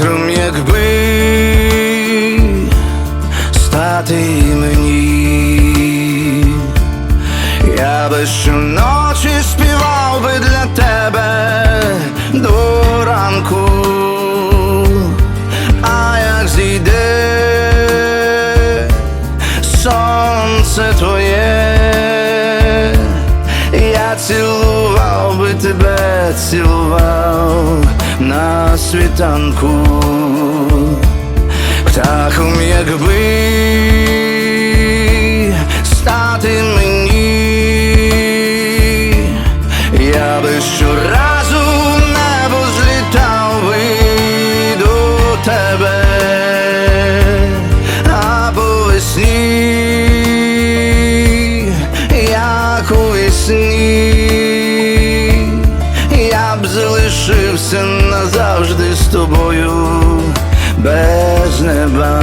якби стати мені, я би щоночі співав би для тебе до ранку, а як зійде сонце твоє, я цілував би тебе, цілував світанку, птахом якби тобою без неба.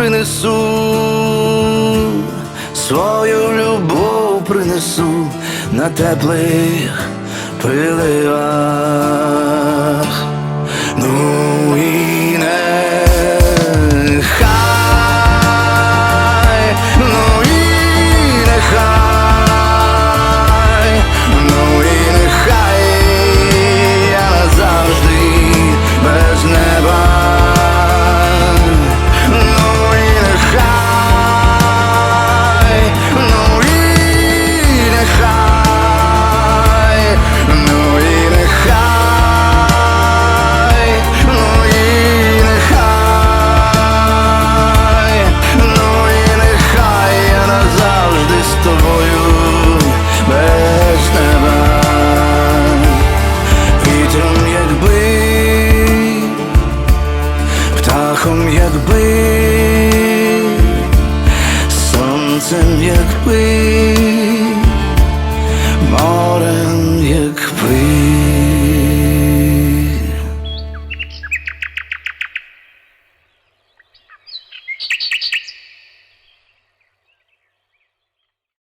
Принесу, свою любов принесу на теплих приливах. Ну we. More than you